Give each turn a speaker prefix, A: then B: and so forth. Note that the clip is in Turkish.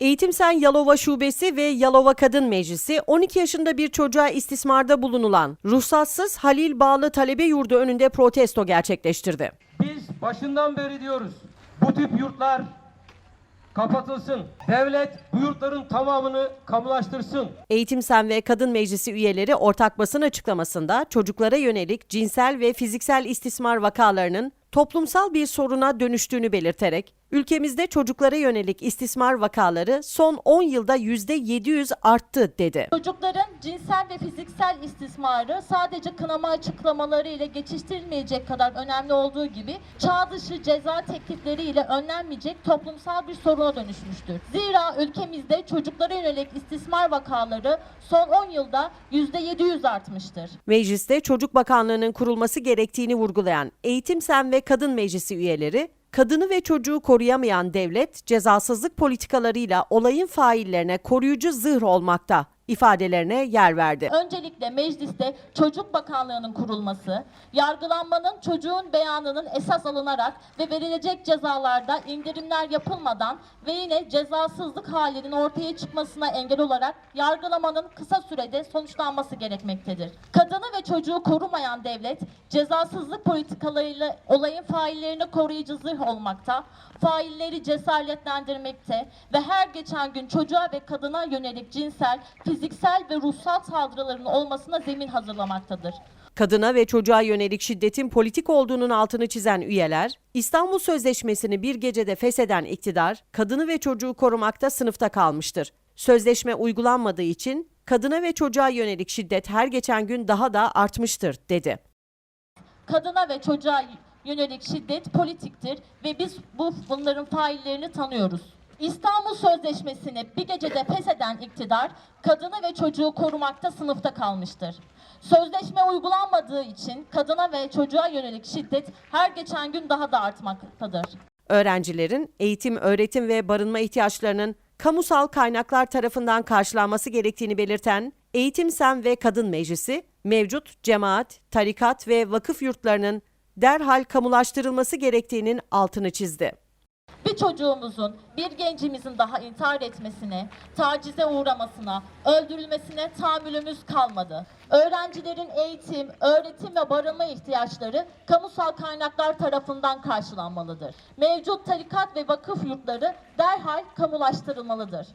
A: Eğitim Sen Yalova Şubesi ve Yalova Kadın Meclisi 12 yaşında bir çocuğa istismarda bulunulan ruhsatsız Halil Bağlı Talebe Yurdu önünde protesto gerçekleştirdi.
B: Biz başından beri diyoruz. Bu tip yurtlar kapatılsın. Devlet bu yurtların tamamını kamulaştırsın.
A: Eğitim Sen ve Kadın Meclisi üyeleri ortak basın açıklamasında çocuklara yönelik cinsel ve fiziksel istismar vakalarının toplumsal bir soruna dönüştüğünü belirterek ülkemizde çocuklara yönelik istismar vakaları son 10 yılda %700 arttı dedi.
C: Çocukların cinsel ve fiziksel istismarı sadece kınama açıklamaları ile geçiştirilmeyecek kadar önemli olduğu gibi çağ dışı ceza teklifleriyle önlenmeyecek toplumsal bir soruna dönüşmüştür. Zira ülkemizde çocuklara yönelik istismar vakaları son 10 yılda %700 artmıştır.
A: Mecliste Çocuk Bakanlığı'nın kurulması gerektiğini vurgulayan Eğitim Sen ve Kadın Meclisi üyeleri, kadını ve çocuğu koruyamayan devlet cezasızlık politikalarıyla olayın faillerine koruyucu zırh olmakta ifadelerine yer verdi.
C: Öncelikle mecliste Çocuk Bakanlığı'nın kurulması, yargılanmanın çocuğun beyanının esas alınarak ve verilecek cezalarda indirimler yapılmadan ve yine cezasızlık halinin ortaya çıkmasına engel olarak yargılamanın kısa sürede sonuçlanması gerekmektedir. Kadını ve çocuğu korumayan devlet cezasızlık politikalarıyla olayın faillerini koruyucu zırh olmakta, failleri cesaretlendirmekte ve her geçen gün çocuğa ve kadına yönelik cinsel, fiziksel ve ruhsal saldırıların olmasına zemin hazırlamaktadır.
A: Kadına ve çocuğa yönelik şiddetin politik olduğunun altını çizen üyeler, İstanbul Sözleşmesi'ni bir gecede fesheden iktidar, kadını ve çocuğu korumakta sınıfta kalmıştır. Sözleşme uygulanmadığı için kadına ve çocuğa yönelik şiddet her geçen gün daha da artmıştır, dedi.
C: Kadına ve çocuğa yönelik şiddet politiktir ve biz bu bunların faillerini tanıyoruz. İstanbul Sözleşmesi'ni bir gecede fesheden iktidar, kadını ve çocuğu korumakta sınıfta kalmıştır. Sözleşme uygulanmadığı için kadına ve çocuğa yönelik şiddet her geçen gün daha da artmaktadır.
A: Öğrencilerin eğitim, öğretim ve barınma ihtiyaçlarının kamusal kaynaklar tarafından karşılanması gerektiğini belirten Eğitim Sen ve Kadın Meclisi, mevcut cemaat, tarikat ve vakıf yurtlarının derhal kamulaştırılması gerektiğinin altını çizdi.
C: Bir çocuğumuzun, bir gencimizin daha intihar etmesine, tacize uğramasına, öldürülmesine tahammülümüz kalmadı. Öğrencilerin eğitim, öğretim ve barınma ihtiyaçları kamusal kaynaklar tarafından karşılanmalıdır. Mevcut tarikat ve vakıf yurtları derhal kamulaştırılmalıdır.